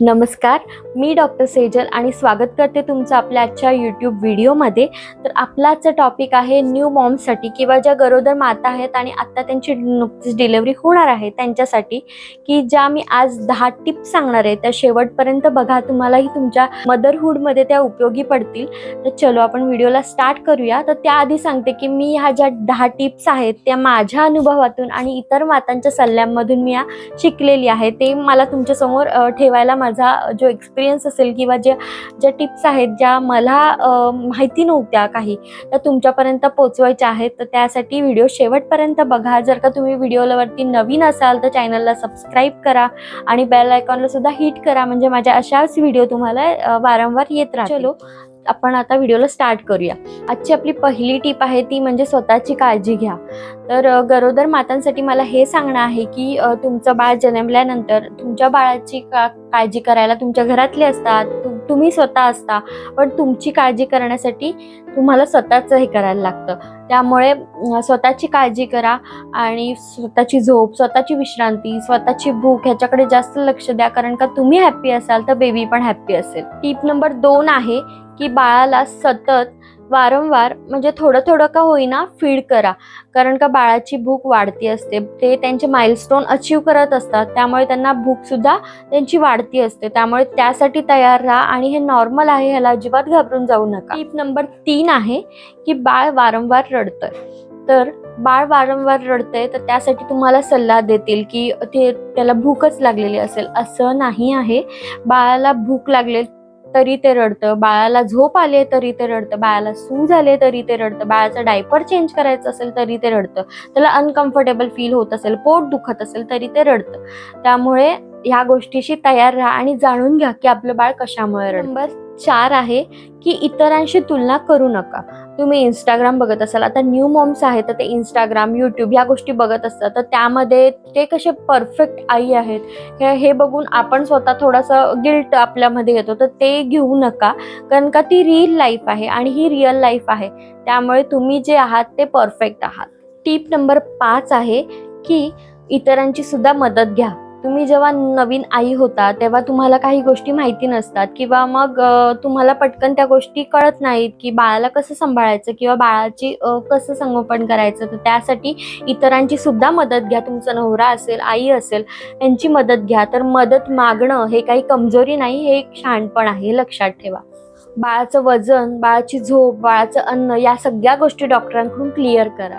नमस्कार मी डॉक्टर सेजल आणि स्वागत करते तुमचं आपल्या आजच्या यूट्यूब व्हिडिओमध्ये. तर आपला आजचा टॉपिक आहे न्यू मॉम्ससाठी किंवा ज्या गरोदर माता आहेत आणि आत्ता त्यांची नुकतीच डिलेवरी होणार आहे त्यांच्यासाठी की ज्या मी आज दहा टिप्स सांगणार आहे त्या शेवटपर्यंत बघा तुम्हालाही तुमच्या मदरहूडमध्ये त्या उपयोगी पडतील. तर चलो आपण व्हिडिओला स्टार्ट करूया. तर त्याआधी सांगते की मी ह्या ज्या दहा टिप्स आहेत त्या माझ्या अनुभवातून आणि इतर मातांच्या सल्ल्यांमधून मी या शिकलेली आहे. ते मला तुमच्यासमोर ठेवायला माझा जो एक्सपिरियन्स असेल किंवा ज्या ज्या टिप्स आहेत ज्या मला माहिती नव्हत्या काही त्या तुमच्यापर्यंत पोचवायच्या आहेत. तर त्यासाठी व्हिडिओ शेवटपर्यंत बघा. जर का तुम्ही व्हिडिओवरती नवीन असाल तर चॅनलला सबस्क्राईब करा आणि बेल आयकॉनला सुद्धा हिट करा. म्हणजे माझ्या अशाच व्हिडिओ तुम्हाला वारंवार येत राहतील. चलो. आपण आता व्हिडिओला स्टार्ट करूया. आजची आपली पहिली टीप आहे ती म्हणजे स्वतःची काळजी घ्या. तर गरोदर मातांसाठी मला हे सांगणं आहे की तुमचं बाळ जन्मल्यानंतर तुमच्या बाळाची का काळजी करायला तुमच्या घरातले असतात तु- तुम्ही स्वतः असता पण तुमची काळजी करण्यासाठी तुम्हाला स्वतःच हे करायला लागतं. त्यामुळे स्वतःची काळजी करा आणि स्वतःची झोप स्वतःची विश्रांती स्वतःची भूक ह्याच्याकडे जास्त लक्ष द्या. कारण का तुम्ही हॅप्पी असाल तर बेबी पण हॅप्पी असेल. टीप नंबर दोन आहे की बाळाला सतत वारंवार म्हणजे थोडं थोडं का होईना फीड करा. कारण का बाळाची भूक वाढती असते. ते त्यांचे माइलस्टोन अचीव करत असतात. त्यामुळे त्यांना भूकसुद्धा त्यांची वाढती असते. त्यामुळे त्यासाठी तयार राहा आणि हे नॉर्मल आहे ह्याला अजिबात घाबरून जाऊ नका. टीप नंबर तीन आहे की बाळ वारंवार रडतंय. तर बाळ वारंवार रडतंय तर त्यासाठी तुम्हाला सल्ला देतील की ते त्याला भूकच लागलेली असेल. असं नाही आहे. बाळाला भूक लागले तरी ते रडतं. बाळाला झोप आले तरी ते रडतं. बाळाला सूज आले तरी ते रडतं. बाळाचा डायपर चेंज करायचं असेल तरी ते रडतं. त्याला अनकम्फर्टेबल फील होत असेल पोट दुखत असेल तरी ते रडतं. त्यामुळे ह्या गोष्टीशी तयार राहा आणि जाणून घ्या की आपलं बाळ कशामुळे रडतं. नंबर चार आहे की इतरांशी तुलना करू नका. तुम्ही इंस्टाग्राम बघत असाल आता न्यू मॉम्स आहेत तर ते इंस्टाग्राम यूट्यूब ह्या गोष्टी बघत असतात तर त्यामध्ये ते कसे परफेक्ट आई आहेत? हे हे बघून आपण स्वतः थोडंसं गिल्ट आपल्यामध्ये येतो तर ते घेऊ नका कारण का ती रिअल लाईफ आहे आणि ही रिअल लाईफ आहे. त्यामुळे तुम्ही जे आहात ते परफेक्ट आहात. टीप नंबर पाच आहे की इतरांची सुद्धा मदत घ्या. तुम्ही जेव्हा नवीन आई होता तेव्हा तुम्हाला काही गोष्टी माहिती नसतात किंवा मग तुम्हाला पटकन त्या गोष्टी कळत नाहीत की बाळाला कसं सांभाळायचं किंवा बाळाची कसं संगोपन करायचं. तर त्यासाठी इतरांची सुद्धा मदत घ्या. तुमचा नवरा असेल आई असेल यांची मदत घ्या. तर मदत मागणं हे काही कमजोरी नाही हे एक शहाणपण आहे. लक्षात ठेवा. बाळाचं वजन बाळाची झोप बाळाचं अन्न या सगळ्या गोष्टी डॉक्टरांकडून क्लिअर करा.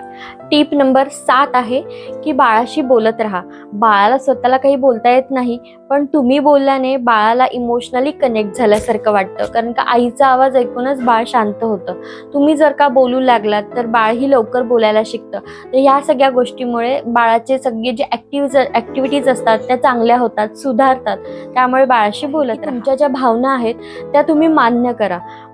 टीप नंबर सात आहे की बाळाशी बोलत राहा. बाळाला स्वतःला काही बोलता येत नाही पण तुम्ही बोलल्याने बाळाला इमोशनली कनेक्ट झाल्यासारखं वाटतं. कारण का आईचा आवाज ऐकूनच बाळ शांत होतं. तुम्ही जर का बोलू लागलात तर बाळही लवकर बोलायला शिकतं. तर ह्या सगळ्या गोष्टीमुळे बाळाचे सगळे जे ॲक्टिव्ह ॲक्टिव्हिटीज असतात त्या चांगल्या होतात सुधारतात. त्यामुळे बाळाशी बोलत तुमच्या ज्या भावना आहेत त्या तुम्ही मान्य करा.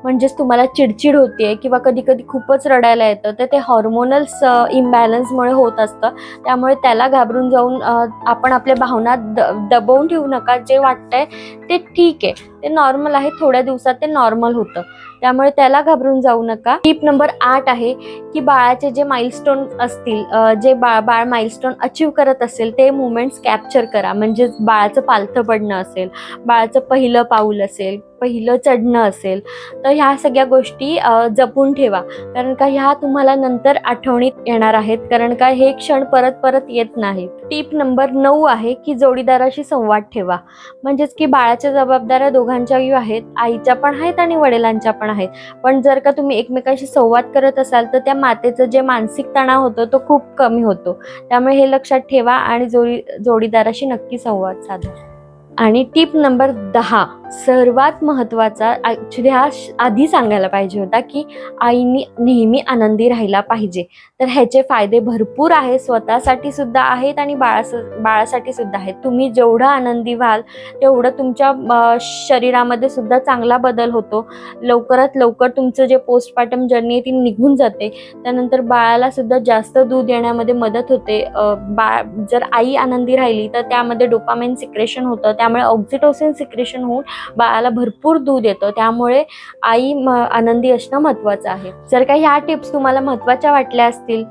म्हणजेच तुम्हाला चिडचिड होते किंवा कधी कधी खूपच रडायला येतं तर ते हॉर्मोनल्स इम्बॅलन्समुळे होत असतं. त्यामुळे त्याला घाबरून जाऊन आपण आपल्या भावना द दबवून ठेवू नका. जे वाटतंय ते ठीक आहे. ते नॉर्मल आहे थोड्या दिवसात ते नॉर्मल होतं. त्यामुळे त्याला घाबरून जाऊ नका. टीप नंबर आठ आहे की बाळाचे जे माइलस्टोन असतील जे बाळ बाळ माइलस्टोन अचीव करत असेल ते मुवमेंट्स कॅप्चर करा. म्हणजेच बाळाचं पालथं पडणं असेल बाळाचं पहिलं पाऊल असेल पहिलं चढणं असेल तर ह्या सगळ्या गोष्टी जपून ठेवा. कारण का ह्या तुम्हाला नंतर आठवणीत येणार आहेत. कारण का हे क्षण परत परत येत नाहीत. टीप नंबर नऊ आहे की जोडीदाराशी संवाद ठेवा. म्हणजेच की बाळाच्या जबाबदाऱ्या दोघांच्याही आहेत आईच्या पण आहेत आणि वडिलांच्या पण आहेत. पण जर का तुम्ही एकमेकांशी संवाद करत असाल तर त्या मातेचं जे मानसिक तणाव होतो तो खूप कमी होतो. त्यामुळे हे लक्षात ठेवा आणि जोडी जोडीदाराशी नक्की संवाद साधा. आणि टिप नंबर दहा सर्वात महत्त्वाचा ॲक्च्युली हा आधी सांगायला पाहिजे होता की आईनी नेहमी आनंदी राहिला पाहिजे. तर ह्याचे फायदे भरपूर आहेत स्वतःसाठी सुद्धा आहेत आणि बाळास बाळासाठी सुद्धा आहेत. तुम्ही जेवढं आनंदी व्हाल तेवढं तुमच्या शरीरामध्ये सुद्धा चांगला बदल होतो. लवकरात लवकर तुमचं जे पोस्टपार्टम जर्नी आहे ती निघून जाते. त्यानंतर बाळाला सुद्धा जास्त दूध येण्यामध्ये मदत होते. बाळ जर आई आनंदी राहिली तर त्यामध्ये डोपामेन सिक्रेशन होतं त्यामुळे ऑक्झिटोसिन सिक्रेशन होऊन बाळाला भरपूर दूध येतं. त्यामुळे आई म- आनंदी असणं महत्त्वाचं आहे. जर का ह्या टिप्स तुम्हाला महत्त्वाच्या वाटल्या असतील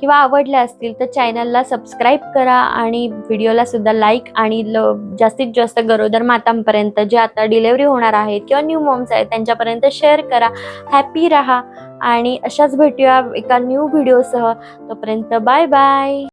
किंवा आवडल्या असतील तर चॅनलला सबस्क्राईब करा आणि व्हिडिओला सुद्धा लाईक आणि ल जास्तीत जास्त गरोदर मातांपर्यंत जे आता डिलेवरी होणार आहेत किंवा न्यू मॉम्स आहेत त्यांच्यापर्यंत शेअर करा. हॅपी राहा आणि अशाच भेटूया एका न्यू व्हिडिओसह तोपर्यंत बाय बाय